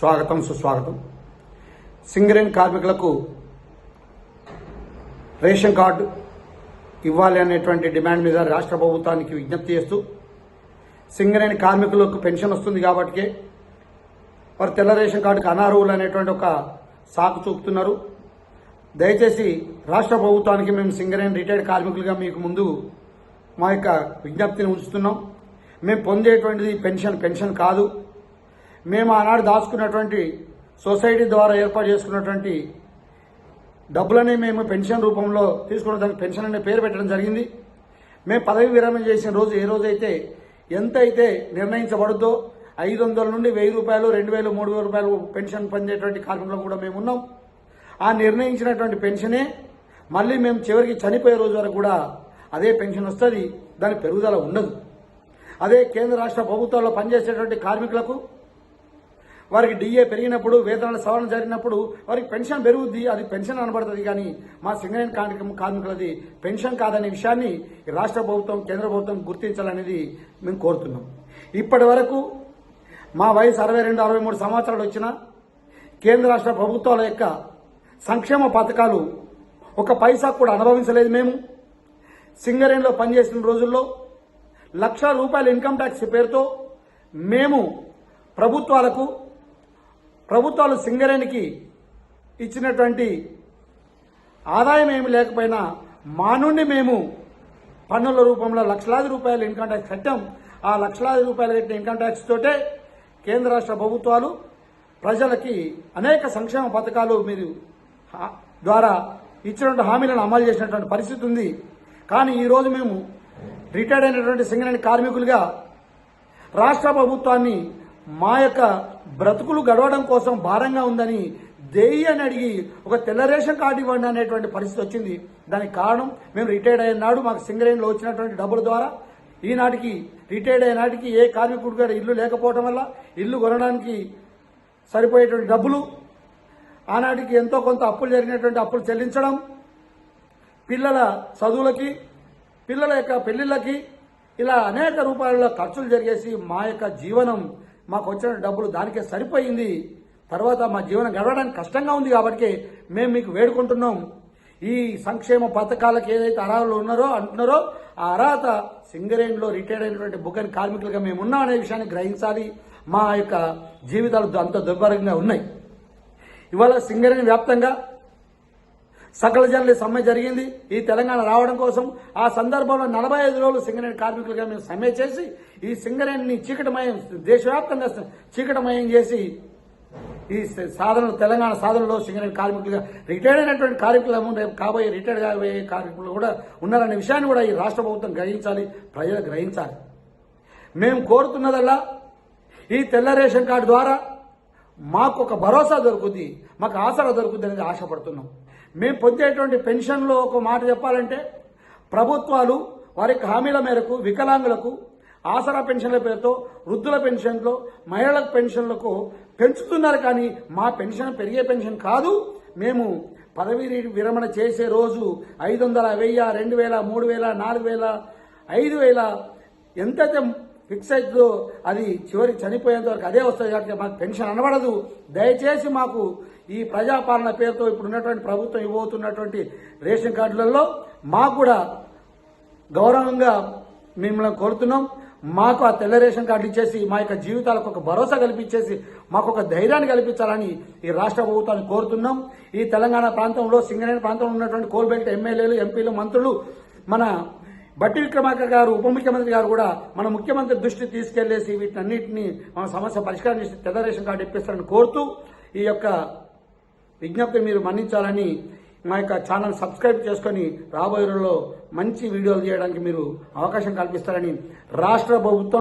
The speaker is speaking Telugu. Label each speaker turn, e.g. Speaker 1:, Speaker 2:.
Speaker 1: స్వాగతం సుస్వాగతం. సింగరేణి కార్మికులకు రేషన్ కార్డు ఇవ్వాలి అనేటువంటి డిమాండ్ మీద రాష్ట్ర ప్రభుత్వానికి విజ్ఞప్తి చేస్తూ సింగరేణి కార్మికులకు పెన్షన్ వస్తుంది కాబట్టి వారు తెల్ల రేషన్ కార్డుకు అనార్హులు అనేటువంటి ఒక సాకు చూపుతున్నారు. దయచేసి రాష్ట్ర ప్రభుత్వానికి మేము సింగరేణి రిటైర్డ్ కార్మికులుగా మీకు ముందు మా యొక్క విజ్ఞప్తిని ఉంచుతున్నాం. మేము పొందేటువంటిది పెన్షన్ పెన్షన్ కాదు. మేము ఆనాడు దాచుకున్నటువంటి సొసైటీ ద్వారా ఏర్పాటు చేసుకున్నటువంటి డబ్బులని మేము పెన్షన్ రూపంలో తీసుకున్న దానికి పెన్షన్ అనే పేరు పెట్టడం జరిగింది. మేము పదవి విరమణ చేసిన రోజు ఏ రోజైతే ఎంత అయితే నిర్ణయించబడుద్దో ఐదు వందల నుండి వెయ్యి రూపాయలు రెండు వేలు మూడు వేల రూపాయలు పెన్షన్ పొందేటువంటి కార్యక్రమంలో కూడా మేము ఉన్నాం. ఆ నిర్ణయించినటువంటి పెన్షనే మళ్ళీ మేము చివరికి చనిపోయే రోజు వరకు కూడా అదే పెన్షన్ వస్తుంది దాని పెరుగుదల ఉండదు. అదే కేంద్ర రాష్ట్ర ప్రభుత్వాల్లో పనిచేసేటువంటి కార్మికులకు వారికి డిఏ పెరిగినప్పుడు వేతనాల సవరణ జరిగినప్పుడు వారికి పెన్షన్ పెరుగుద్ది అది పెన్షన్ అనబడుతుంది. కానీ మా సింగరేణి కార్యక్రమం కార్మికులది పెన్షన్ కాదనే విషయాన్ని రాష్ట్ర ప్రభుత్వం కేంద్ర ప్రభుత్వం గుర్తించాలనేది మేము కోరుతున్నాం. ఇప్పటి వరకు మా వయసు అరవై రెండు అరవై మూడు సంవత్సరాలు వచ్చిన కేంద్ర రాష్ట్ర ప్రభుత్వాల యొక్క సంక్షేమ పథకాలు ఒక పైసా కూడా అనుభవించలేదు మేము. సింగరేణిలో పనిచేసిన రోజుల్లో లక్ష రూపాయల ఇన్కమ్ ట్యాక్స్ పేరుతో మేము ప్రభుత్వాలకు ప్రభుత్వాలు సింగరేణికి ఇచ్చినటువంటి ఆదాయం ఏమి లేకపోయినా మా నుండి మేము పన్నుల రూపంలో లక్షలాది రూపాయలు ఇన్కమ్ ట్యాక్స్ కట్టాం. ఆ లక్షలాది రూపాయలు కట్టిన ఇన్కమ్ ట్యాక్స్ తోటే కేంద్ర రాష్ట్ర ప్రభుత్వాలు ప్రజలకి అనేక సంక్షేమ పథకాలు మీరు ద్వారా ఇచ్చినటువంటి హామీలను అమలు చేసినటువంటి పరిస్థితి ఉంది. కానీ ఈరోజు మేము రిటైర్డ్ అయినటువంటి సింగరేణి కార్మికులుగా రాష్ట్ర ప్రభుత్వాన్ని మా యొక్క బ్రతుకులు గడవడం కోసం భారంగా ఉందని దేయి అని అడిగి ఒక తెల్ల రేషన్ కార్డు ఇవ్వండి అనేటువంటి పరిస్థితి వచ్చింది. దానికి కారణం మేము రిటైర్డ్ అయిన నాడు మాకు సింగరేణిలో వచ్చినటువంటి డబ్బుల ద్వారా ఈనాటికి రిటైర్డ్ అయినాటికి ఏ కార్మికుడు కూడా ఇల్లు లేకపోవడం వల్ల ఇల్లు కొనడానికి సరిపోయేటువంటి డబ్బులు ఆనాటికి ఎంతో కొంత అప్పులు జరిగినటువంటి అప్పులు చెల్లించడం పిల్లల చదువులకి పిల్లల యొక్క పెళ్ళిళ్ళకి ఇలా అనేక రూపాయల ఖర్చులు జరిగేసి మా యొక్క జీవనం మాకు వచ్చిన డబ్బులు దానికే సరిపోయింది. తర్వాత మా జీవనం గడవడానికి కష్టంగా ఉంది కాబట్టి మేము మీకు వేడుకుంటున్నాం. ఈ సంక్షేమ పథకాలకు ఏదైతే అర్హతలు ఉన్నారో అంటున్నారో ఆ అర్హత సింగరేణిలో రిటైర్డ్ అయినటువంటి బుకన్ కార్మికులుగా మేము ఉన్నాం అనే విషయాన్ని గ్రహించాలి. మా యొక్క జీవితాలు అంత దుర్భరంగా ఉన్నాయి. ఇవాళ సింగరేణి వ్యాప్తంగా సకల జనుల సమ్మె జరిగింది. ఈ తెలంగాణ రావడం కోసం ఆ సందర్భంలో నలభై ఐదు రోజులు సింగరేణి కార్మికులుగా మేము సమ్మె చేసి ఈ సింగరేణిని చీకటమయం దేశవ్యాప్తంగా చీకటమయం చేసి ఈ సాధనలు తెలంగాణ సాధనలో సింగరేణి కార్మికులుగా రిటైర్డ్ అయినటువంటి కార్మికులు రేపు కాబోయే రిటైర్డ్ కాబోయే కార్మికులు కూడా ఉన్నారనే విషయాన్ని కూడా ఈ రాష్ట్ర ప్రభుత్వం గ్రహించాలి ప్రజలు గ్రహించాలి. మేము కోరుతున్నదల్లా ఈ తెల్ల రేషన్ కార్డు ద్వారా మాకు ఒక భరోసా దొరుకుద్ది మాకు ఆసరా దొరుకుద్ది అనేది ఆశపడుతున్నాం. మేము పొందేటువంటి పెన్షన్లో ఒక మాట చెప్పాలంటే ప్రభుత్వాలు వారి హామీల మేరకు వికలాంగులకు ఆసరా పెన్షన్ల పేరుతో వృద్ధుల పెన్షన్లో మహిళల పెన్షన్లకు పెంచుతున్నారు కానీ మా పెన్షన్ పెరిగే పెన్షన్ కాదు. మేము పదవి విరమణ చేసే రోజు ఐదు వందల వెయ్యి రెండు వేల మూడు వేల నాలుగు వేల ఐదు వేల ఎంతైతే ఫిక్స్ అది చివరి చనిపోయేంత వరకు అదే వస్తుంది కాబట్టి మాకు పెన్షన్ అనబడదు. దయచేసి మాకు ఈ ప్రజాపాలన పేరుతో ఇప్పుడు ఉన్నటువంటి ప్రభుత్వం ఇవ్వబోతున్నటువంటి రేషన్ కార్డులలో మాకు కూడా గౌరవంగా మిమ్మల్ని కోరుతున్నాం. మాకు ఆ తెల్ల రేషన్ కార్డు ఇచ్చేసి మా యొక్క జీవితాలకు ఒక భరోసా కల్పించేసి మాకు ఒక ధైర్యాన్ని కల్పించాలని ఈ రాష్ట్ర ప్రభుత్వాన్ని కోరుతున్నాం. ఈ తెలంగాణ ప్రాంతంలో సింగరేణి ప్రాంతంలో ఉన్నటువంటి కోల్బెల్ట్ ఎమ్మెల్యేలు ఎంపీలు మంత్రులు మన బట్టి విక్రమార్క గారు ఉప ముఖ్యమంత్రి గారు కూడా మన ముఖ్యమంత్రి దృష్టి తీసుకెళ్ళేసి వీటన్నిటిని మన సమస్య పరిష్కారం చేసి తెల్ల రేషన్ కార్డు ఇప్పిస్తారని కోరుతూ ఈ యొక్క విజ్ఞప్తి మీరు మన్నించాలని మా యొక్క ఛానల్ సబ్స్క్రైబ్ చేసుకొని రాబోయే రోజుల్లో మంచి వీడియోలు చేయడానికి మీరు అవకాశం కల్పిస్తారని రాష్ట్ర ప్రభుత్వం